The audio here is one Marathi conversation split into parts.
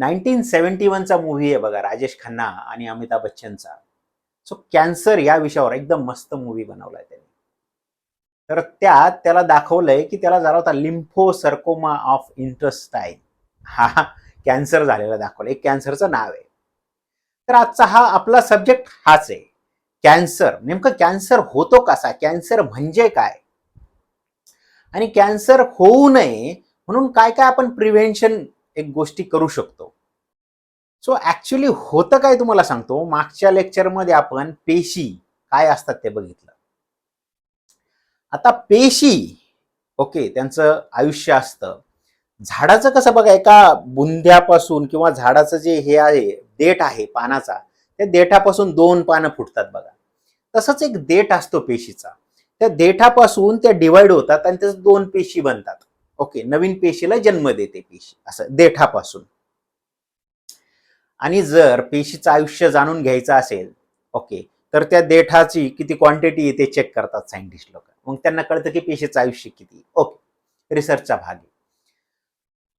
नाईन्टीन सेवन्टी वनचा मूव्ही आहे बघा राजेश खन्ना आणि अमिताभ बच्चनचा. सो कॅन्सर या विषयावर एकदम मस्त मूव्ही बनवलाय त्यांनी. तर त्यात त्याला दाखवलंय की त्याला झाला होता लिम्फो सर्कोमा ऑफ इंटरेस्टाईन हा कॅन्सर झालेला दाखवलं एक कॅन्सरचं नाव आहे. तर आजचा हा आपला सब्जेक्ट हाच आहे. कॅन्सर नेमकं कॅन्सर होतो कसा? कॅन्सर म्हणजे काय? आणि कॅन्सर होऊ नये म्हणून काय काय आपण प्रिव्हेन्शन एक गोष्टी करू शकतो. सो ॲक्च्युली होतं काय तुम्हाला सांगतो? मागच्या लेक्चरमध्ये आपण पेशी काय असतात ते बघितलं. आता पेशी ओके त्यांचं आयुष्य असतं. झाडाचं कसं बघा एका बुंद्यापासून किंवा झाडाचं जे हे आहे देठ आहे पानाचा त्या देठापासून दोन पानं फुटतात बघा. तसंच एक देठ असतो पेशीचा. त्या देठापासून त्या डिवाइड होतात आणि त्याच दोन पेशी बनतात. ओके नवीन पेशीला जन्म देते पेशी असं देठापासून. आणि जर पेशीचं आयुष्य जाणून घ्यायचं असेल ओके तर त्या देठाची किती क्वांटिटी आहे ते चेक करतात सायंटिस्ट लोक. मग त्यांना कळतं की पेशीचं आयुष्य किती ओके रिसर्चचा भाग आहे.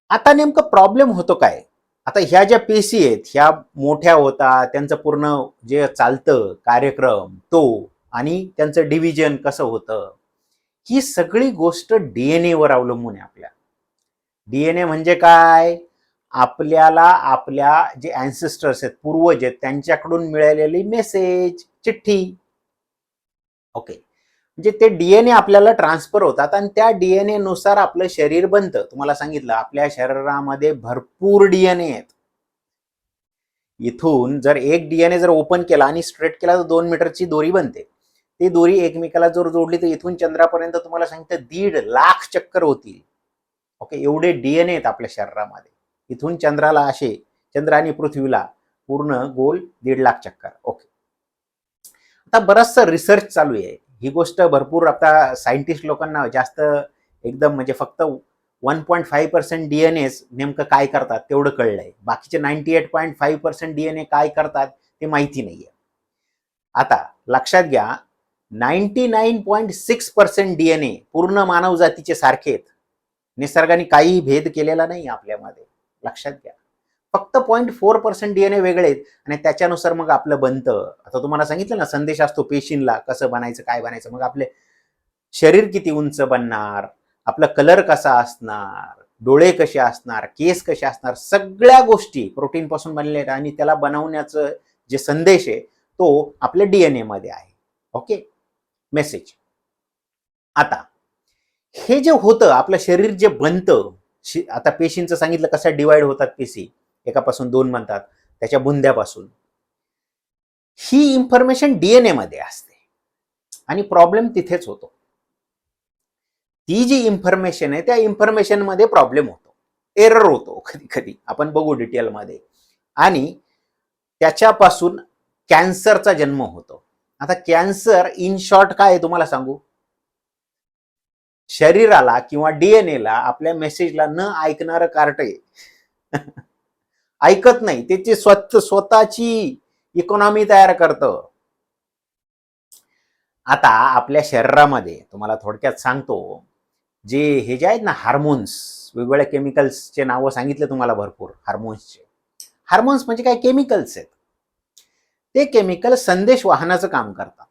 आता नेमकं प्रॉब्लेम होतो काय? आता ह्या ज्या पेशी आहेत ह्या मोठ्या होतात त्यांचं पूर्ण जे चालतं कार्यक्रम तो आणि त्यांचं डिव्हिजन कसं होतं? ही सगळी गोष्ट डीएनए वर अवलंबून आहे आपल्या. डीएनए म्हणजे काय? आपल्याला आपल्या जे अँसेस्टर्स आहेत पूर्वज आहेत त्यांच्याकडून मिळालेली मेसेज चिठ्ठी. ओके म्हणजे ते डीएनए आपल्याला ट्रान्सफर होतात आणि त्या डीएनए नुसार आपलं शरीर बनतं. तुम्हाला सांगितलं आपल्या शरीरामध्ये भरपूर डीएनए आहेत. इथून जर एक डीएनए जर ओपन केला आणि स्ट्रेट केला तर दोन मीटरची दोरी बनते. ती दोरी एकमेकाला जर जोडली तर इथून चंद्रापर्यंत तुम्हाला सांगितलं दीड लाख चक्कर होतील. ओके एवढे डीएनए आहेत आपल्या शरीरामध्ये. इथून चंद्राला असे चंद्र आणि पृथ्वीला पूर्ण गोल दीड लाख चक्कर. ओके. आता बराचसा रिसर्च चालू आहे. ही गोष्ट भरपूर आता सायंटिस्ट लोकांना जास्त एकदम म्हणजे फक्त one point five percent DNAs नेमकं काय करतात तेवढं कळलंय. बाकीचे ninety eight point five percent DNA काय करतात ते माहिती नाहीये. आता लक्षात घ्या ninety nine point six percent DNA पूर्ण मानव जातीचे सारखे आहेत. निसर्गाने काही भेद केलेला नाही आपल्यामध्ये. लक्षात घ्या. फक्त पॉईंट फोर पर्सेंट डीएनए वेगळे आहेत आणि त्याच्यानुसार मग आपलं बनतं. आता तुम्हाला सांगितलं ना संदेश असतो पेशींला कसं बनायचं काय बनायचं. मग आपले शरीर किती उंच बनणार? आपला कलर कसा असणार? डोळे कसे असणार? केस कसे असणार? सगळ्या गोष्टी प्रोटीन पासून बनलेल्या आहेत आणि त्याला बनवण्याचं जे संदेश आहे तो आपल्या डीएनए मध्ये आहे. ओके? मेसेज. आता हे जे होतं आपलं शरीर जे बनतं आता पेशींचं सांगितलं कसं डिवाइड होतात पेशी एकापासून दोन म्हणतात त्याच्या बुंद्यापासून. ही इन्फॉर्मेशन डीएनए मध्ये असते. आणि प्रॉब्लेम तिथेच होतो. ती जी इन्फॉर्मेशन आहे त्या इन्फॉर्मेशनमध्ये प्रॉब्लेम होतो. एरर होतो कधी कधी. आपण बघू डिटेलमध्ये आणि त्याच्यापासून कॅन्सरचा जन्म होतो. आता कॅन्सर इन शॉर्ट काय आहे तुम्हाला सांगू? शरीराला किंवा डीएनएला आपल्या मेसेजला न ऐकणारं कार्ट आहे. ऐकत नाही त्याची स्वतः स्वतःची इकॉनॉमी तयार करतं. आता आपल्या शरीरामध्ये तुम्हाला थोडक्यात सांगतो जे हे जे आहेत ना हार्मोन्स वेगवेगळ्या केमिकल्सचे नावं सांगितले तुम्हाला भरपूर हार्मोन्सचे. हार्मोन्स म्हणजे काय? केमिकल्स आहेत. ते केमिकल संदेश वाहनाचं काम करतात.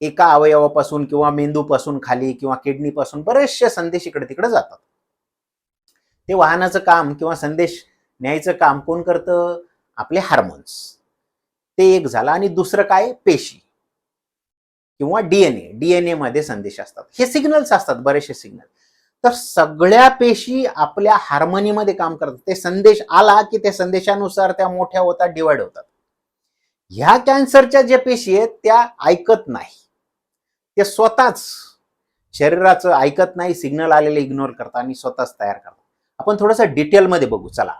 एका अवयवापासून किंवा मेंदूपासून खाली किंवा किडनीपासून बरेचसे संदेश इकडे तिकडे जातात. ते वाहनाचं काम किंवा संदेश न्यायचं काम कोण करतं? आपले हार्मोन्स ते एक झालं आणि दुसरं काय? पेशी. किंवा डीएनए डीएनए मध्ये संदेश असतात. हे सिग्नल्स असतात बरेचसे सिग्नल तर सगळ्या पेशी आपल्या हार्मोनीमध्ये काम करतात. ते संदेश आला की त्या संदेशानुसार त्या मोठ्या होतात डिवाइड होतात. ह्या कॅन्सरच्या ज्या पेशी आहेत त्या ऐकत नाही. ते स्वतःच शरीराचं ऐकत नाही सिग्नल आलेले इग्नोर करतात आणि स्वतःच तयार करतात. आपण थोडंसं डिटेलमध्ये बघू चला.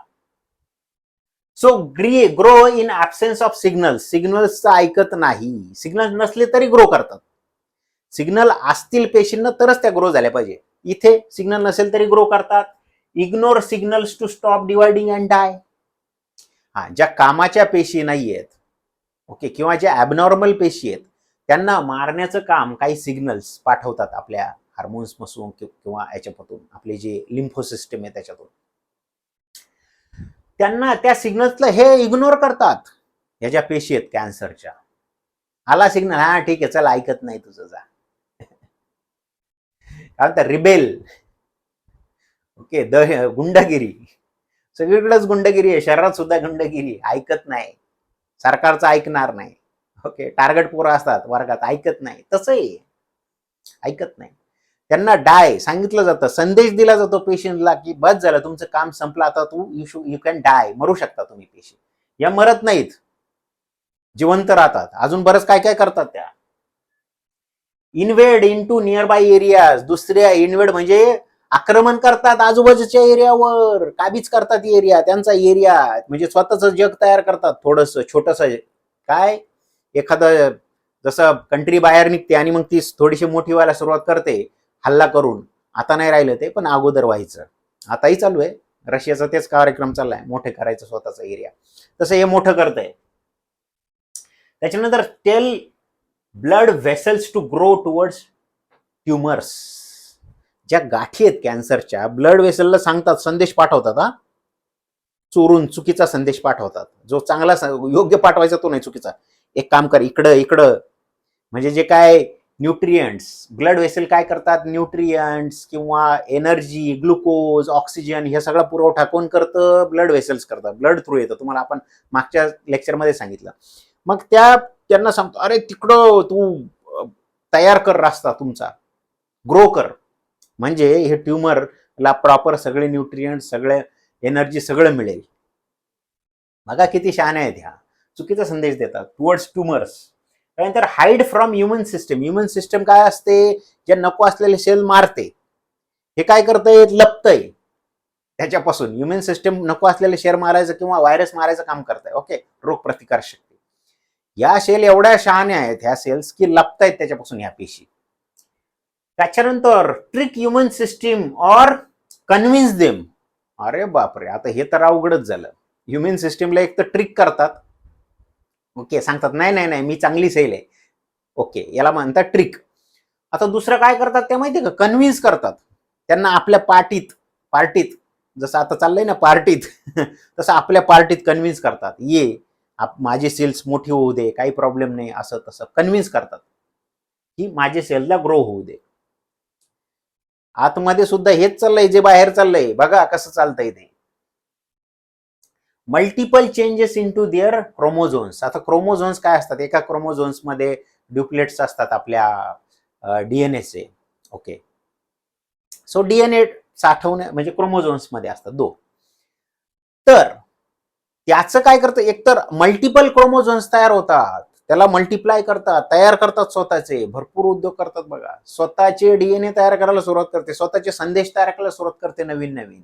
So green grow in absence of signal signal ऐकत नाही. सिग्नल नसले तरी ग्रो करतात. सिग्नल असतील पेशींना तरच त्या ग्रो झाल्या पाहिजे. इथे सिग्नल नसेल तरी ग्रो करतात. Ignore signals to stop dividing and die हा ज्या कामाच्या पेशी नाही आहेत ओके किंवा जे ॲबनॉर्मल पेशी आहेत त्यांना मारण्याचं काम काही सिग्नल्स पाठवतात आपल्या हार्मोन्स किंवा याच्यापासून आपले जे लिम्फोसिस्टम आहे त्याच्यातून. त्यांना त्या सिग्नल्सला हे इग्नोर करतात ह्या पेशी आहेत कॅन्सरच्या आला सिग्नल हा ठीक आहे चल ऐकत नाही तुझं जा. काय रिबेल ओके द गुंडगिरी. सगळीकडेच गुंडगिरी आहे शहरात सुद्धा गुंडगिरी ऐकत नाही. सरकारचं ऐकणार नाही. ओके टार्गेट पोरं असतात वर्गात ऐकत नाही. तसंही ऐकत नाही. त्यांना डाय सांगितलं जातं. संदेश दिला जातो पेशंटला की बस झालं तुमचं काम संपलं आता तू यू शू यू कॅन डाय मरू शकता तुम्ही पेशंट या मरत नाहीत. जिवंत राहतात. अजून बरंच काय काय करतात त्या? Invade into nearby areas दुसऱ्या इन्व्हेड म्हणजे आक्रमण करतात आजूबाजूच्या एरियावर काबीज करतात एरिया त्यांचा एरिया म्हणजे स्वतःच जग तयार करतात थोडस छोटस. काय? एखादं जसं कंट्री बाहेर निघते आणि मग ती थोडीशी मोठी व्हायला सुरुवात करते हल्ला करून. आता नाही राहिलं ते पण अगोदर व्हायचं. आताही चालू आहे. रशियाचा तेच कार्यक्रम चाललाय मोठे करायचं स्वतःचा एरिया. तसं हे मोठं करतंय. त्याच्यानंतर tell blood vessels to grow towards tumours ज्या गाठी आहेत कॅन्सरच्या ब्लड वेसलला सांगतात संदेश पाठवतात हा. चोरून चुकीचा संदेश पाठवतात. जो चांगला योग्य पाठवायचा तो नाही चुकीचा. एक काम कर इकडं इकडं. म्हणजे जे काय न्यूट्रियंट्स ब्लड वेसल काय करतात? न्यूट्रियंट्स किंवा एनर्जी ग्लुकोज ऑक्सिजन हे सगळा पुरवठा कोण करतं? ब्लड वेसल्स करतात. ब्लड थ्रू येतं. तुम्हाला आपण मागच्या लेक्चरमध्ये सांगितलं. मग त्या त्यांना सांगतो अरे तिकडं तू तयार कर रास्ता तुमचा. ग्रो कर. म्हणजे हे ट्युमरला प्रॉपर सगळे न्यूट्रियंट सगळे एनर्जी सगळं मिळेल. बघा किती शहाणे आहेत ह्या. चुकीचा संदेश देतात. टुवर्ड्स ट्युमर्स त्यानंतर hide from human system human system काय असते? जे नको असलेले सेल मारते. हे काय करतंय? लपतंय. त्याच्यापासून. ह्युमन सिस्टम नको असलेले शेअर मारायचं किंवा व्हायरस मारायचं काम करतंय. ओके रोग प्रतिकार शक्ती या सेल एवढ्या शहाण्या आहेत. ह्या सेल्स की लपतायत त्याच्यापासून ह्या पेशी. त्याच्यानंतर trick human system or convince them अरे बापरे आता हे तर अवघडच झालं. ह्युमन सिस्टीमला एक तर ट्रिक करतात. ओके सांगतात नाही नाही नाही मी चांगली सेल आहे. ओके याला म्हणतात ट्रिक आता दुसरं काय करतात ते माहितीये का? कन्व्हिन्स करतात. त्यांना आपल्या पार्टीत पार्टीत जसं आता चाललंय ना पार्टीत तसं आपल्या पार्टीत कन्व्हिन्स करतात. ये आप माझी सेल्स मोठी होऊ दे काही प्रॉब्लेम नाही असं तसं कन्व्हिन्स करतात. की माझे सेलला ग्रो होऊ दे. आतमध्ये सुद्धा हेच चाललंय जे बाहेर चाललंय. बघा कसं चालतंय ते. Multiple changes into their chromosomes आता क्रोमोझोन्स काय असतात? एका क्रोमोझोन्समध्ये ड्युप्लेट्स असतात आपल्या डीएनएचे ओके सो डीएनए साठवणे म्हणजे क्रोमोझोन्समध्ये असतात दो तर त्याचं काय करतं? एकतर मल्टिपल क्रोमोझोन्स तयार होतात. त्याला मल्टिप्लाय करतात तयार करतात स्वतःचे. भरपूर उद्योग करतात बघा. स्वतःचे डीएनए तयार करायला सुरुवात करते. स्वतःचे संदेश तयार करायला सुरुवात करते नवीन नवीन.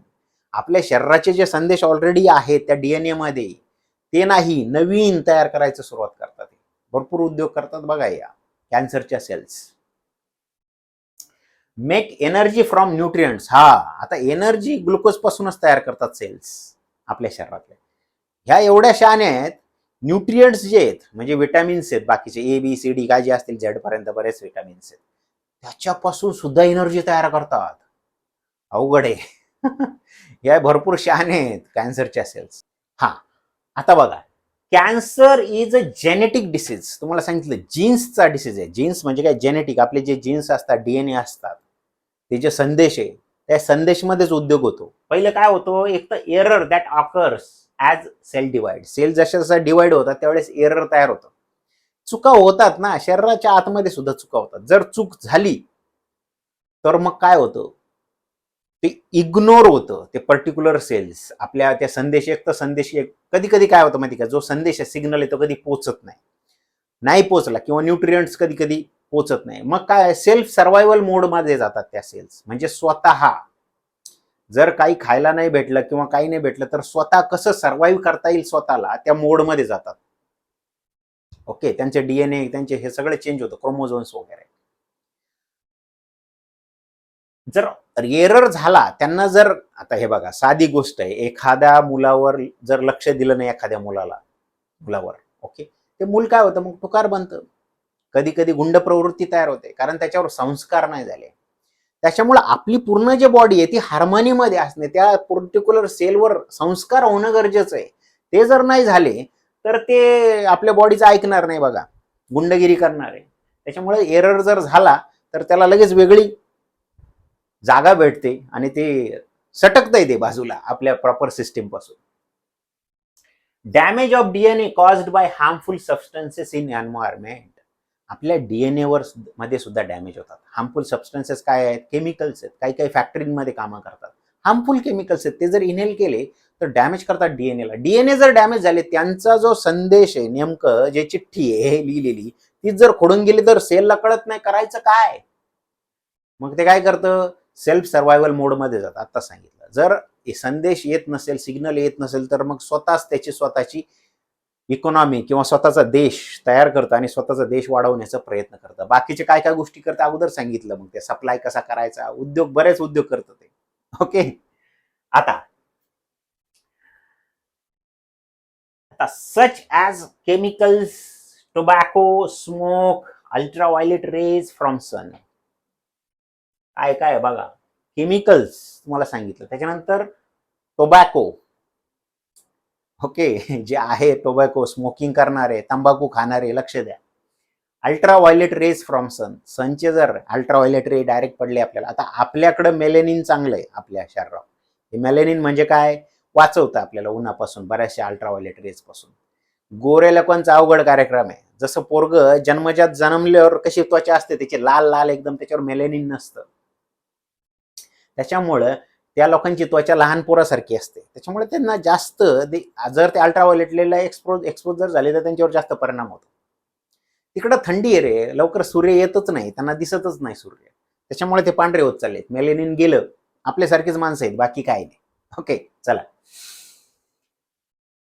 आपल्या शरीराचे जे संदेश ऑलरेडी आहेत त्या डीएनए मध्ये ते नाही नवीन तयार करायचं सुरुवात करतात. भरपूर उद्योग करतात बघा या. कॅन्सरच्या cells make energy from nutrients हा आता एनर्जी ग्लुकोज पासूनच तयार करतात सेल्स आपल्या शरीरातल्या ह्या एवढ्या शहाण्या आहेत न्यूट्रियंट्स जे आहेत म्हणजे विटॅमिन्स आहेत बाकीचे ए बी सी डी काय जे असतील झेडपर्यंत बरेच विटॅमिन्स आहेत. त्याच्यापासून सुद्धा एनर्जी तयार करतात. अवघड आहे. या भरपूर शहाणे आहेत कॅन्सरच्या सेल्स हा आता बघा. Cancer is a genetic disease. तुम्हाला सांगितलं जीन्सचा डिसीज आहे. जीन्स म्हणजे काय? जेनेटिक. आपले जे जीन्स असतात डीएनए असतात. ते जे संदेश आहे त्या संदेशमध्येच उद्योग होतो. पहिलं काय होतो? एक तर error that occurs as cell divide cell जशा जसा डिवाइड होतात त्यावेळेस एरर तयार होतं. चुका होतात ना शरीराच्या आतमध्ये सुद्धा चुका होतात. जर चूक झाली तर मग काय होतं? ते इग्नोर होतं. ते पर्टिक्युलर सेल्स आपल्या त्या संदेश एक तर संदेश एक कधी कधी काय होतं माहिती का? जो संदेश आहे सिग्नल आहे तो कधी पोचत नाही. नाही पोचला किंवा न्यूट्रियंट्स कधी कधी पोचत नाही. मग काय? सेल्फ सर्वायवल मोडमध्ये जातात त्या सेल्स म्हणजे स्वतः जर काही खायला नाही भेटलं किंवा काही नाही भेटलं तर स्वतः कसं सर्वाईव्ह करता येईल स्वतःला? त्या मोडमध्ये जातात. ओके त्यांचे डीएनए त्यांचे हे सगळे चेंज होतं क्रोमोझोन्स वगैरे. जर एरर झाला त्यांना जर आता हे बघा साधी गोष्ट आहे एखाद्या मुलावर जर लक्ष दिलं नाही एखाद्या मुलाला मुलावर ओके ते मूल काय होतं? मग टुकार बनतं. कधी कधी गुंड प्रवृत्ती तयार होते कारण त्याच्यावर संस्कार नाही झाले. त्याच्यामुळे आपली पूर्ण जी बॉडी आहे ती हार्मनीमध्ये असणे त्या पर्टिक्युलर सेलवर संस्कार होणं गरजेचं आहे. ते जर नाही झाले तर ते आपल्या बॉडीचं ऐकणार नाही बघा. गुंडगिरी करणार आहे. त्याच्यामुळे एरर जर झाला तर त्याला लगेच वेगळी जागा भेटते आणि ते सटकता येते बाजूला आपल्या proper सिस्टीमपासून. Damage of DNA caused by harmful substances in environment आपल्या डीएनए वर मध्ये सुद्धा डॅमेज होतात. हार्मफुल सबस्टन्सेस काय आहेत? केमिकल्स आहेत. काही काही फॅक्टरीमध्ये कामं करतात. हार्मफुल केमिकल्स आहेत. ते जर इनहेल केले तर डॅमेज करतात डीएनएला डीएनए जर डॅमेज झाले त्यांचा जो संदेश आहे नेमकं जे चिठ्ठी आहे हे लिहिलेली ती जर खोडून गेली तर सेलला कळत नाही. करायचं काय? मग ते काय करतं? सेल्फ सर्वायवल मोडमध्ये जातं आता सांगितलं. जर हे संदेश येत नसेल सिग्नल येत नसेल तर मग स्वतःच त्याची स्वतःची इकॉनॉमी किंवा स्वतःचा देश तयार करतं आणि स्वतःचा देश वाढवण्याचा प्रयत्न करतं. बाकीचे काय काय गोष्टी करतं अगोदर सांगितलं मग ते. सप्लाय कसा करायचा? उद्योग बरेच उद्योग करतं ते. ओके आता. आता such as chemicals tobacco smoke ultraviolet rays from sun काय काय बघा. केमिकल्स तुम्हाला सांगितलं. त्याच्यानंतर टोबॅको ओके जे आहे टोबॅको स्मोकिंग करणारे तंबाखू खाणारे लक्ष द्या. Ultraviolet rays from sun. सनचे जर अल्ट्राव्हायलेट रे डायरेक्ट पडले आपल्याला आता आपल्याकडं मेलेनिन चांगलं आहे आपल्या शरीरावर. हे मेलेनिन म्हणजे काय? वाचवतं आपल्याला उन्हापासून बऱ्याचशा अल्ट्राव्हायलेट रेजपासून. गोरे लोकांचा अवघड कार्यक्रम आहे? जसं पोरग जन्मजात जन्मल्यावर कशी त्वचा असते त्याची लाल लाल एकदम त्याच्यावर मेलेनिन नसतं. त्याच्यामुळं त्या लोकांची त्वचा लहान पोरासारखी असते. त्याच्यामुळे त्यांना जास्त दे- जर ते अल्ट्राव्हायलेटलेला एक्सपोज एक्सपोज जर झाले तर त्यांच्यावर जास्त परिणाम होतो. तिकडं थंडी आहे रे. लवकर सूर्य येतच नाही. त्यांना दिसतच नाही सूर्य. त्याच्यामुळे ते पांढरे होत चाललेत. मेलेनिन गेलं. आपल्यासारखीच माणसं आहेत. बाकी काय नाही. ओके चला.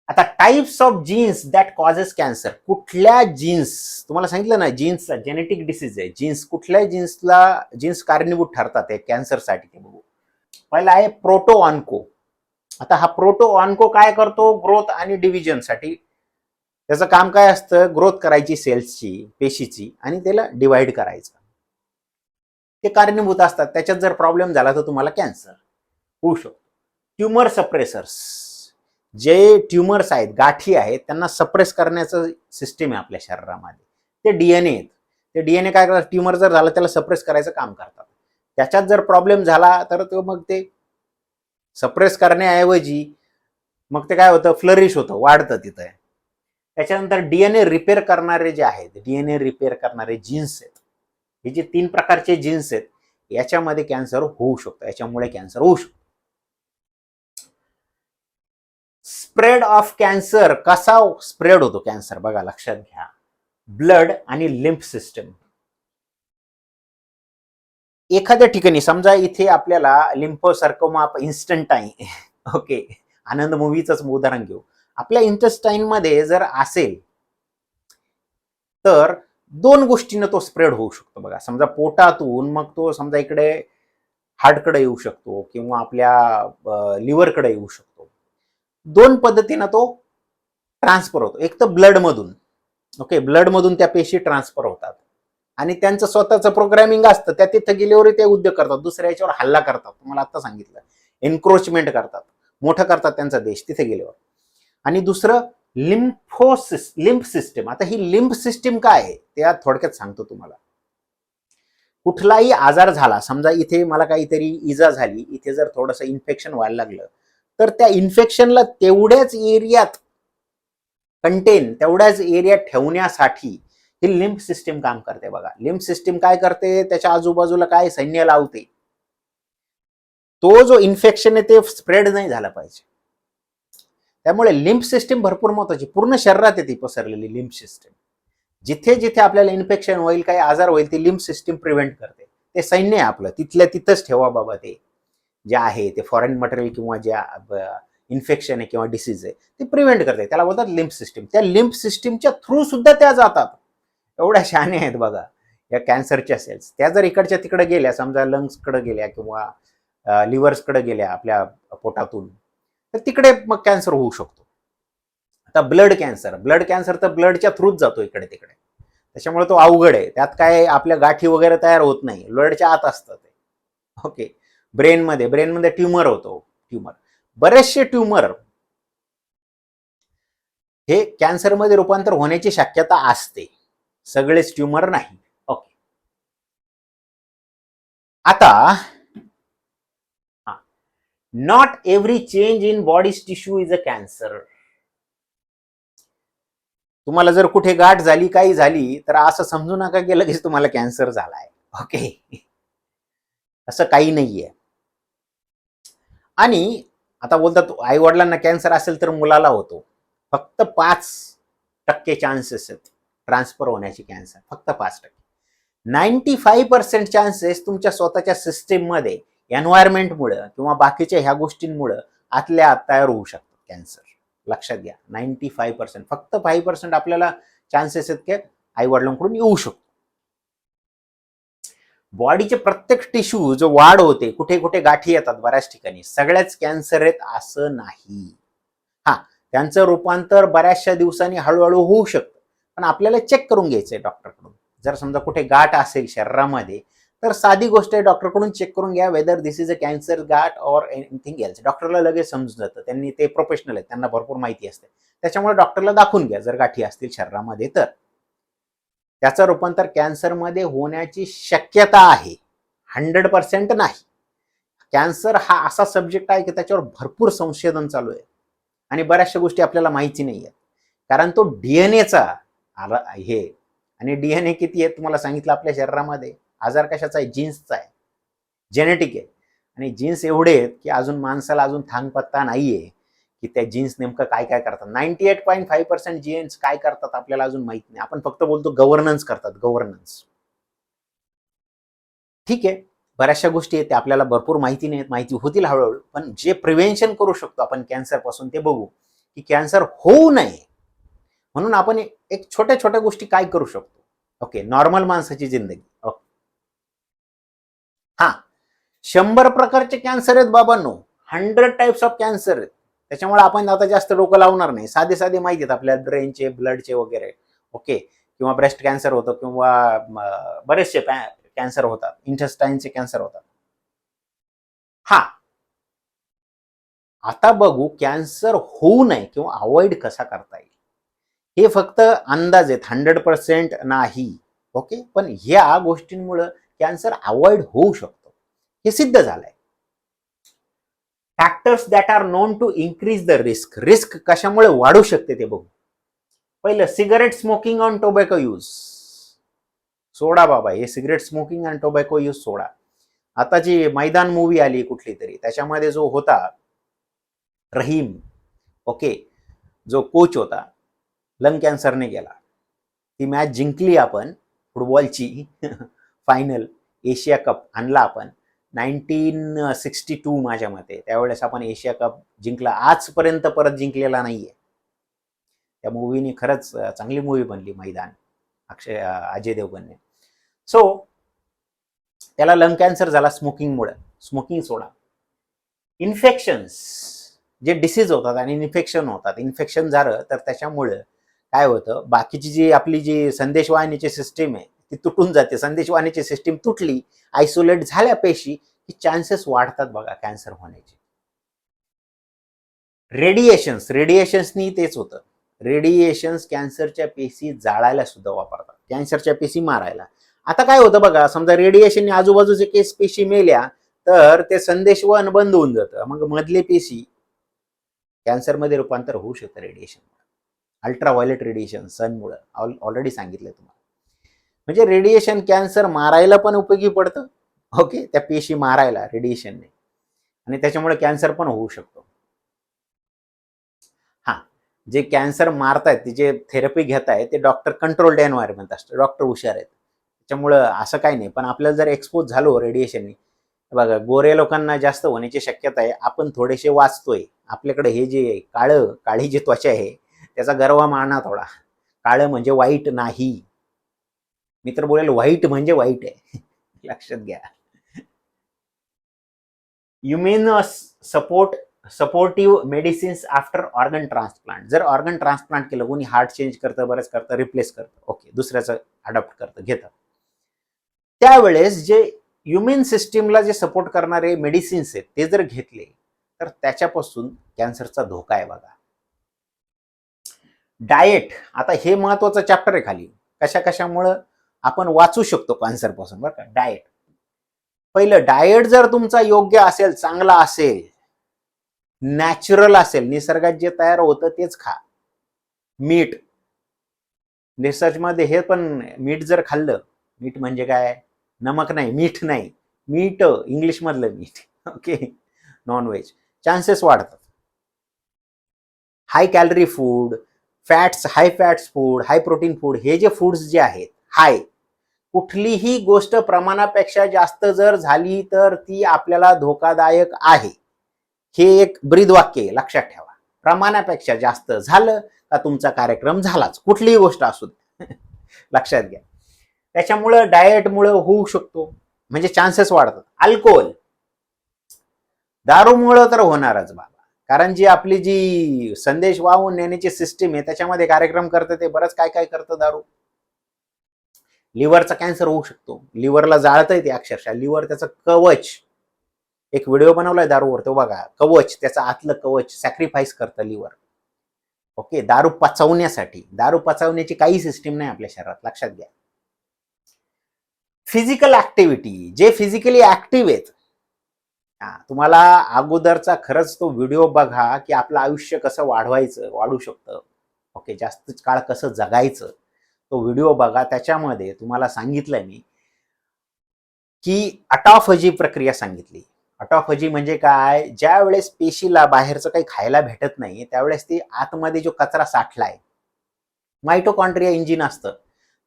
आता types of genes that causes cancer कुठल्या जीन्स तुम्हाला सांगितलं ना जीन्सचा जेनेटिक डिसीज आहे. जीन्स कुठल्या जीन्सला जीन्स कारणीभूत ठरतात हे कॅन्सरसाठी ते बघू. पहिला आहे प्रोटो ऑन्को आता हा प्रोटो ऑन्को काय करतो? ग्रोथ आणि डिव्हिजनसाठी त्याचं काम काय असतं? ग्रोथ करायची सेल्सची पेशीची आणि त्याला डिवाइड करायचं. ते कारणीभूत असतात. त्याच्यात जर प्रॉब्लेम झाला तर तुम्हाला कॅन्सर होऊ शकतो. ट्युमर सप्रेसर्स जे ट्युमर्स आहेत गाठी आहेत त्यांना सप्रेस करण्याचं सिस्टीम आहे आपल्या शरीरामध्ये. ते डीएनए आहेत. ते डीएनए काय करतात? ट्युमर जर झालं त्याला सप्रेस करायचं काम करतात. त्याच्यात जर प्रॉब्लेम झाला तर तो मग ते सप्रेस करण्याऐवजी मग ते काय होतं? फ्लरिश होतं वाढतं तिथं. त्याच्यानंतर डीएनए रिपेअर करणारे जे आहेत डीएनए रिपेअर करणारे जीन्स आहेत. हे जे तीन प्रकारचे जीन्स आहेत याच्यामध्ये कॅन्सर होऊ शकतो. याच्यामुळे कॅन्सर होऊ शकतो. स्प्रेड ऑफ कॅन्सर कसा स्प्रेड होतो कॅन्सर बघा लक्षात घ्या. ब्लड आणि लिम्फ सिस्टम एखाद्या ठिकाणी समजा इथे आपल्याला लिम्फोसर्कोमा इन्स्टंटाईन ओके आनंद मूवीच उदाहरण घेऊ. आपल्या इंटेस्टाईन मध्ये जर असेल तर दोन गोष्टीनं तो स्प्रेड होऊ शकतो बघा. समजा पोटातून मग तो समजा इकडे हार्टकडे येऊ शकतो किंवा आपल्या लिव्हरकडे येऊ शकतो. दोन पद्धतीनं तो ट्रान्सफर होतो. एक तर ब्लडमधून ओके ब्लडमधून त्या पेशी ट्रान्सफर होतात. आणि त्यांचं स्वतःचं प्रोग्रॅमिंग असतं त्या तिथं गेल्यावर ते उद्योग करतात दुसऱ्या याच्यावर हल्ला करतात. तुम्हाला आता सांगितलं. एन्क्रोचमेंट करतात. मोठं करतात त्यांचा देश तिथे गेल्यावर. आणि दुसरं लिम्फोसिस लिम्फ सिस्टीम आता ही लिम्फ सिस्टीम काय आहे? ते थोडक्यात सांगतो तुम्हाला. कुठलाही आजार झाला समजा इथे मला काहीतरी इजा झाली इथे जर थोडंसं इन्फेक्शन व्हायला लागलं तर त्या इन्फेक्शनला तेवढ्याच एरियात कंटेन तेवढ्याच एरियात ठेवण्यासाठी ही लिम्फ सिस्टीम काम करते बघा. लिम्फ सिस्टीम काय करते? त्याच्या आजूबाजूला काय सैन्य लावते? तो जो इन्फेक्शन आहे ते स्प्रेड नाही झाला पाहिजे. त्यामुळे लिम्फ सिस्टीम भरपूर महत्वाची. पूर्ण शरीरात आहे ती पसरलेली लिम्फ सिस्टीम. जिथे जिथे आपल्याला इन्फेक्शन होईल काही आजार होईल ती लिम्फ सिस्टीम प्रिव्हेंट करते. ते सैन्य आहे आपलं. तिथल्या तिथंच ठेवा बाबा ते. जे आहे ते फॉरेन मटेरियल किंवा जे इन्फेक्शन आहे किंवा डिसीज आहे ते प्रिव्हेंट करते. त्याला बोलतात लिम्फ सिस्टीम. त्या लिम्फ सिस्टीमच्या थ्रू सुद्धा त्या जातात. एवढ्या शहाणे आहेत बघा या कॅन्सरच्या सेल्स त्या जर इकडच्या तिकडे गेल्या समजा लंग्सकडे गेल्या किंवा लिव्हर्सकडे गेल्या आपल्या पोटातून तर तिकडे मग कॅन्सर होऊ शकतो. आता ब्लड कॅन्सर ब्लड कॅन्सर तर ब्लडच्या थ्रूच जातो इकडे तिकडे. त्याच्यामुळे तो अवघड आहे. त्यात काय आपल्या गाठी वगैरे तयार होत नाही. ब्लडच्या आत असतं ते. ओके ब्रेनमध्ये ब्रेनमध्ये ट्युमर होतो. ट्युमर बरेचसे ट्युमर हे कॅन्सरमध्ये रूपांतर होण्याची शक्यता असते. सगळेच ट्युमर नाही. ओके. आता not every change in body's tissue is a cancer तुम्हाला जर कुठे गाठ झाली काही झाली तर असं समजू नका की लगेच तुम्हाला कॅन्सर झालाय. ओके. असं काही नाहीये. आणि आता बोलतात आई वडिलांना कॅन्सर असेल तर मुलाला होतो. फक्त पाच टक्के चान्सेस आहेत. ट्रान्सफर होण्याची कॅन्सर फक्त पाच टक्के. नाईन्टी फाईव्ह पर्सेंट चान्सेस तुमच्या स्वतःच्या सिस्टीममध्ये एन्व्हायरमेंटमुळं किंवा बाकीच्या ह्या गोष्टींमुळं आतल्या आत तयार होऊ शकतात कॅन्सर लक्षात घ्या नाईन्टी फाईव्ह पर्सेंट फक्त फाईव्ह पर्सेंट आपल्याला चान्सेस आहेत की आई वडिलांकडून येऊ शकतो. बॉडीचे प्रत्येक टिश्यू जो वाढ होते कुठे कुठे गाठी येतात बऱ्याच ठिकाणी सगळ्याच कॅन्सर आहेत असं नाही. हा त्यांचं रूपांतर बऱ्याचशा दिवसांनी हळूहळू होऊ शकतं. पण आपल्याला चेक करून घ्यायचं आहे डॉक्टरकडून जर समजा कुठे गाठ असेल शरीरामध्ये तर साधी गोष्ट आहे डॉक्टरकडून चेक करून घ्या whether this is a cancer गाठ ऑर एनिथिंग एल्स डॉक्टरला लगेच समजून जातं. त्यांनी ते प्रोफेशनल आहेत त्यांना भरपूर माहिती असते. त्याच्यामुळे डॉक्टरला दाखवून घ्या जर गाठी असतील शरीरामध्ये तर. त्याचं रूपांतर कॅन्सरमध्ये होण्याची शक्यता आहे. हंड्रेड पर्सेंट नाही. कॅन्सर हा असा सब्जेक्ट आहे की त्याच्यावर भरपूर संशोधन चालू आहे. आणि बऱ्याचशा गोष्टी आपल्याला माहिती नाही आहेत कारण तो डीएनएचा हे. आणि डीएनए किती आहे तुम्हाला सांगितलं आपल्या शरीरामध्ये? आजार कशाचा आहे? जीन्सचा आहे. जेनेटिक आहे. आणि जीन्स एवढे आहेत की अजून माणसाला अजून थांगपत्ता नाहीये की त्या जीन्स नेमकं काय काय करतात. Ninety eight point five percent genes काय करतात आपल्याला अजून माहीत नाही. आपण फक्त बोलतो गव्हर्नन्स करतात. गव्हर्नन्स ठीक आहे. बऱ्याचशा गोष्टी आहेत त्या आपल्याला भरपूर माहिती नाहीत. माहिती होतील हळूहळू. पण जे प्रिव्हेन्शन करू शकतो आपण कॅन्सरपासून ते बघू की कॅन्सर होऊ नये. म्हणून आपण एक छोट्या छोट्या गोष्टी काय करू शकतो? ओके नॉर्मल माणसाची जिंदगी. ओके. हा. शंभर प्रकारचे कॅन्सर आहेत बाबांनो. हंड्रेड टाइप्स ऑफ कॅन्सर आहेत. त्याच्यामुळे आपण आता जास्त डोकं लावणार नाही. साधे साधे माहिती आहेत आपल्या ब्रेनचे ब्लडचे वगैरे. ओके. किंवा ब्रेस्ट कॅन्सर होतं किंवा बरेचसे कॅन्सर होतात. इंटेस्टाईनचे कॅन्सर होतात. हा. आता बघू कॅन्सर होऊ नये किंवा अवॉइड कसा करता येईल? हे फक्त अंदाज आहेत. हंड्रेड पर्सेंट नाही. ओके पण ह्या गोष्टींमुळं कॅन्सर अवॉइड होऊ शकतो. हे सिद्ध झालंय. Factors that are known to increase the risk risk कशामुळे वाढू शकते ते बघू. पहिलं cigarette smoking on tobacco use सोडा बाबा हे सिगरेट स्मोकिंग आणि टोबॅको यूज सोडा. आता जी मैदान मूवी आली कुठली तरी त्याच्यामध्ये जो होता रहीम. ओके जो कोच होता. लंग कॅन्सरने गेला. ती मॅच जिंकली आपण फुटबॉलची फायनल एशिया कप आणला आपण. नाईन्टीन सिक्स्टी टू माझ्या मते त्यावेळेस आपण एशिया कप जिंकला. आजपर्यंत परत जिंकलेला नाहीये. त्या मूवीने खरंच चांगली मूवी बनली मैदान अक्षय अजय देवगणने सो त्याला लंग कॅन्सर झाला स्मोकिंगमुळे स्मोकिंग सोडा. इन्फेक्शन्स जे डिसीज होतात आणि इन्फेक्शन होतात इन्फेक्शन झालं तर त्याच्यामुळं काय होतं बाकीची जी आपली जी संदेशवाहिनीची सिस्टीम आहे ती तुटून जाते. संदेशवाहिनीची सिस्टीम तुटली आयसोलेट झाल्या पेशी की चान्सेस वाढतात बघा कॅन्सर होण्याचे. रेडिएशन्स रेडिएशन्सनी तेच होतं. रेडिएशन्स कॅन्सरच्या पेशी जाळायला सुद्धा वापरतात. कॅन्सरच्या पेशी मारायला. आता काय होतं बघा समजा रेडिएशनने आजूबाजूचे केस पेशी मेल्या तर ते संदेशवहन बंद होऊन जातं. मग मधले पेशी कॅन्सरमध्ये रूपांतर होऊ शकतं रेडिएशन अल्ट्राव्हायलेट रेडिएशन सनमुळं ऑलरेडी सांगितलं तुम्हाला. म्हणजे रेडिएशन कॅन्सर मारायला पण उपयोगी पडतं. ओके त्या पेशी मारायला रेडिएशनने आणि त्याच्यामुळे कॅन्सर पण होऊ शकतो. हा. जे कॅन्सर मारतायत ते जे थेरपी घेत आहेत ते डॉक्टर कंट्रोल्ड एन्व्हायरमेंट असतं. डॉक्टर हुशार आहेत. त्याच्यामुळं असं काही नाही. पण आपल्याला जर एक्सपोज झालो रेडिएशनने बघा गोरे लोकांना जास्त होण्याची शक्यता आहे. आपण थोडेसे वाचतोय. आपल्याकडे हे जे काळं काळी जी त्वचा आहे त्याचा गर्व माना थोडा. काळं म्हणजे वाईट नाही. मी तर बोलेल वाईट म्हणजे वाईट आहे. लक्षात घ्या. You mean support supportive medicines after organ transplant जर ऑर्गन ट्रान्सप्लांट केलं कोणी हार्ट चेंज करतं बरंच करतं रिप्लेस करतं. ओके दुसऱ्याचं अडॉप्ट करतं घेतं. त्यावेळेस जे ह्युमन सिस्टीमला जे सपोर्ट करणारे मेडिसिन्स आहेत ते जर घेतले तर त्याच्यापासून कॅन्सरचा धोका आहे बघा. डाएट आता हे महत्वाचं चॅप्टर आहे खाली. कशा कशामुळं आपण वाचू शकतो कॅन्सरपासून बरं का? डाएट. पहिलं डाएट जर तुमचा योग्य असेल चांगला असेल नॅचरल असेल निसर्गात जे तयार होतं तेच खा. मीठ. रिसर्चमध्ये हे पण मीठ जर खाल्लं मीठ म्हणजे काय? नमक नाही मीठ नाही. मीठ इंग्लिशमधलं मीठ ओके नॉनव्हेज चान्सेस वाढतात. High calorie food fats high fats food high protein food हे जे फूड्स जे आहेत हाय कुठलीही गोष्ट प्रमाणापेक्षा जास्त जर झाली तर ती आपल्याला धोकादायक आहे. हे एक ब्रीद वाक्य आहे लक्षात ठेवा. प्रमाणापेक्षा जास्त झालं का तुमचा कार्यक्रम झालाच कुठलीही गोष्ट असू दे. लक्षात घ्या. त्याच्यामुळं डाएटमुळं होऊ शकतो म्हणजे चान्सेस वाढतात. अल्कोहोल दारूमुळं तर होणारच बा. कारण जी आपली जी संदेश वाहून नेण्याची सिस्टीम आहे त्याच्यामध्ये कार्यक्रम करतं ते बरंच काय काय करतं दारू? लिव्हरचा कॅन्सर होऊ शकतो. लिव्हरला जाळतंय ते अक्षरशः. लिव्हर त्याचं कवच एक व्हिडिओ बनवलाय दारूवर तो बघा. कवच त्याचं आतलं कवच सॅक्रिफाईस करतं लिव्हर. ओके दारू पचवण्यासाठी. दारू पचवण्याची काही सिस्टीम नाही आपल्या शरीरात. लक्षात घ्या. फिजिकल ऍक्टिव्हिटी जे फिजिकली ऍक्टिव्ह आहेत तुम्हाला अगोदरचा खरंच तो व्हिडिओ बघा की आपलं आयुष्य कसं वाढवायचं वाढू शकतं. ओके जास्त काळ कसं जगायचं तो व्हिडिओ बघा. त्याच्यामध्ये तुम्हाला सांगितलंय मी की अटॉफजी प्रक्रिया सांगितली. अटॉफजी म्हणजे काय? ज्या वेळेस पेशीला बाहेरचं काही खायला भेटत नाही त्यावेळेस ती आतमध्ये जो कचरा साठलाय मायटोकॉन्ट्रिया इंजिन असतं.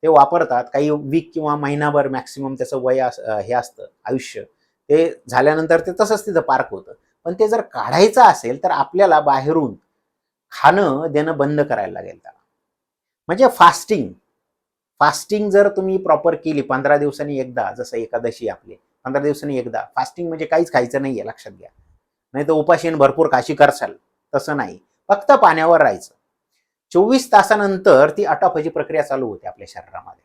ते वापरतात. काही वीक किंवा महिनाभर मॅक्सिमम त्याचं वय अस- हे असतं आयुष्य. ते झाल्यानंतर ते तसंच तिथं पार्क होतं. पण ते जर काढायचं असेल तर आपल्याला बाहेरून खाणं देणं बंद करायला लागेल त्याला. म्हणजे फास्टिंग फास्टिंग जर तुम्ही प्रॉपर केली पंधरा दिवसांनी एकदा जसं एकादशी आपली पंधरा दिवसांनी एकदा. फास्टिंग म्हणजे काहीच खायचं नाहीये लक्षात घ्या. नाही तर उपाशीन भरपूर काशी करसाल तसं नाही. फक्त पाण्यावर राहायचं. चोवीस तासानंतर ती अटाफजी प्रक्रिया चालू होते आपल्या शरीरामध्ये.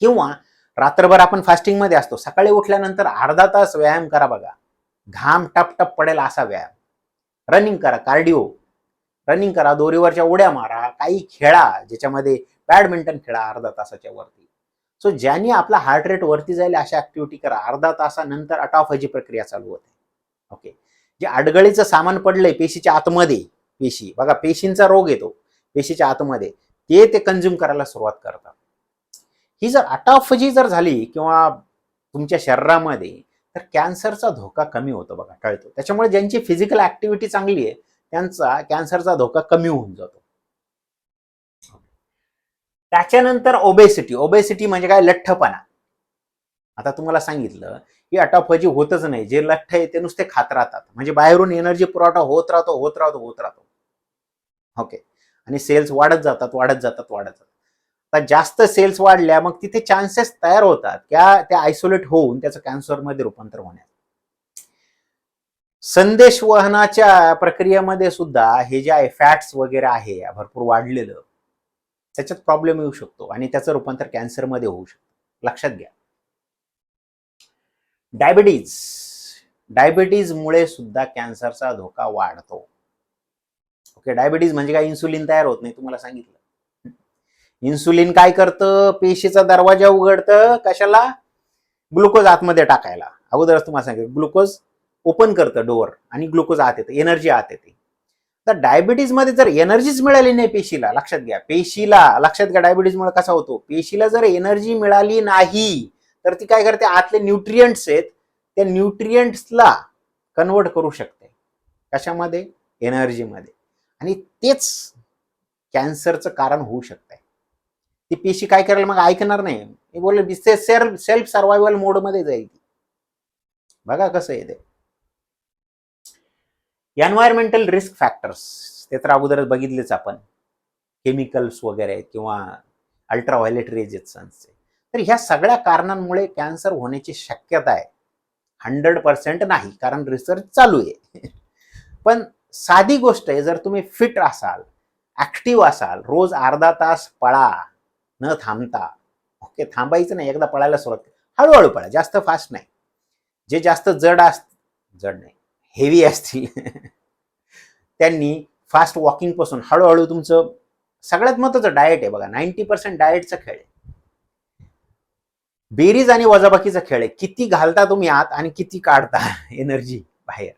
किंवा रात्रभर आपण फास्टिंगमध्ये असतो. सकाळी उठल्यानंतर अर्धा तास व्यायाम करा बघा. घाम टप टप पडेल असा व्यायाम. रनिंग करा कार्डिओ रनिंग करा दोरीवरच्या उड्या मारा काही खेळा ज्याच्यामध्ये बॅडमिंटन खेळा अर्धा तासाच्या वरती. सो ज्यांनी आपला हार्ट रेट वरती जाईल अशा ऍक्टिव्हिटी करा. अर्धा तासानंतर अटॉफजी प्रक्रिया चालू होते. ओके जे अडगळीचं सामान पडलंय पेशीच्या आतमध्ये पेशी. बघा पेशींचा रोग येतो. पेशीच्या आतमध्ये. ते ते कंझ्युम करायला सुरुवात करतात. ही जर अटाफजी जर झाली किंवा तुमच्या शरीरामध्ये तर कॅन्सरचा धोका कमी होतो बघा टळतो. त्याच्यामुळे ज्यांची फिजिकल ऍक्टिव्हिटी चांगली आहे त्यांचा कॅन्सरचा धोका कमी होऊन जातो. त्याच्यानंतर ओबेसिटी ओबेसिटी म्हणजे काय? लठ्ठपणा. आता तुम्हाला सांगितलं की अटाफजी होतच नाही. जे लठ्ठ आहे ते नुसते खात राहतात. म्हणजे बाहेरून एनर्जी पुरवठा होत राहतो होत राहतो होत राहतो. ओके आणि सेल्स वाढत जातात वाढत जातात वाढत जातात. आता जास्त सेल्स वाढल्या मग तिथे चान्सेस तयार होतात. त्या त्या आयसोलेट होऊन त्याचं कॅन्सरमध्ये रूपांतर होण्यात संदेश वहनाच्या प्रक्रियेमध्ये सुद्धा हे जे आहे फॅट्स वगैरे आहे भरपूर वाढलेलं त्याच्यात प्रॉब्लेम येऊ शकतो आणि त्याचं रूपांतर कॅन्सरमध्ये होऊ शकतं. लक्षात घ्या. डायबिटीज. डायबिटीजमुळे सुद्धा कॅन्सरचा धोका वाढतो. ओके डायबिटीज म्हणजे काय? इन्सुलिन तयार होत नाही तुम्हाला सांगितलं. इन्सुलिन काय करतं? पेशीचा दरवाजा उघडतं. कशाला? ग्लुकोज आतमध्ये टाकायला. अगोदरच तुम्हाला सांगितलं ग्लुकोज ओपन करतं डोअर आणि ग्लुकोज आत येतं एनर्जी आत येते. तर डायबिटीजमध्ये जर एनर्जीच मिळाली नाही पेशीला लक्षात घ्या पेशीला लक्षात घ्या डायबिटीज मुळे कसा होतो? पेशीला जर एनर्जी मिळाली नाही तर ती काय करते? आतले न्यूट्रियंट्स आहेत त्या न्यूट्रियंट्सला कन्वर्ट करू शकते. कशामध्ये? एनर्जीमध्ये. आणि तेच कॅन्सरचं कारण होऊ शकतंय. ती पेशी काय करेल मग ऐकणार नाही. मी बोलले सेल्फ सेल्फ सर्वायवल मोडमध्ये जाईल ती. बघा कसं आहे ते. एन्व्हायरमेंटल रिस्क फॅक्टर्स ते तर अगोदरच बघितलेच आपण. केमिकल्स वगैरे किंवा अल्ट्राव्हायलेट रेजेसन्सचे तर ह्या सगळ्या कारणांमुळे कॅन्सर होण्याची शक्यता आहे. हंड्रेड पर्सेंट नाही कारण रिसर्च चालू आहे. पण साधी गोष्ट आहे जर तुम्ही फिट असाल ऍक्टिव्ह असाल रोज अर्धा तास पळा न थांबता. ओके थांबायचं नाही एकदा पळायला सुरुवात हळूहळू पळा जास्त फास्ट नाही. जे जास्त जड असत जड नाही हेवी असतील. त्यांनी फास्ट वॉकिंगपासून हळूहळू तुमचं सगळ्यात महत्वाचं डाएट आहे बघा नाईन्टी पर्सेंट डाएटचा खेळ आहे. बेरीज आणि वजाबाकीचा खेळ आहे. किती घालता तुम्ही आत आणि किती काढता एनर्जी बाहेर.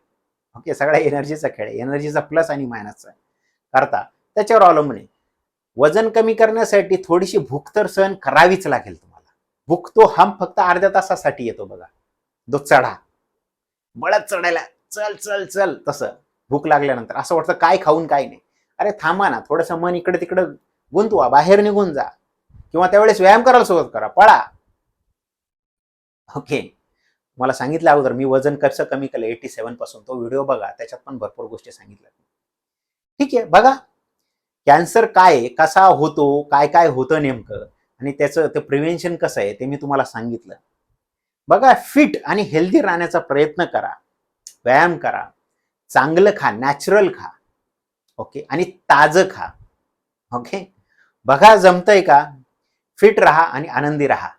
ओके सगळा एनर्जीचा खेळ आहे. एनर्जीचा प्लस आणि मायनसचा करता. त्याच्यावर अवलंबून आहे. वजन कमी करण्यासाठी थोडीशी भूक तर सहन करावीच लागेल तुम्हाला. भूक तो हम फक्त अर्ध्या तासासाठी येतो बघा. तो चढा. बळत चढायला चल चल चल तसं. भूक लागल्यानंतर असं वाटतं काय खाऊन काय नाही. अरे थांबा ना थोडंसं मन इकडे तिकडे गुंतवा बाहेर निघून जा. किंवा त्यावेळेस व्यायाम करायला सुरुवात करा पळा. ओके. मला सांगितलं अगोदर मी वजन कसं कमी केलं एटी सेव्हनपासून तो व्हिडिओ बघा त्याच्यात पण भरपूर गोष्टी सांगितल्या. ठीक आहे बघा. कॅन्सर काय कसा होतो काय काय होतं नेमकं? आणि त्याचं ते प्रिव्हेन्शन कसं आहे ते मी तुम्हाला सांगितलं. बघा फिट आणि हेल्दी राहण्याचा प्रयत्न करा. व्यायाम करा. चांगलं खा नॅचरल खा. ओके आणि ताजं खा. ओके बघा जमतंय का? फिट राहा आणि आनंदी राहा.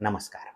नमस्कार.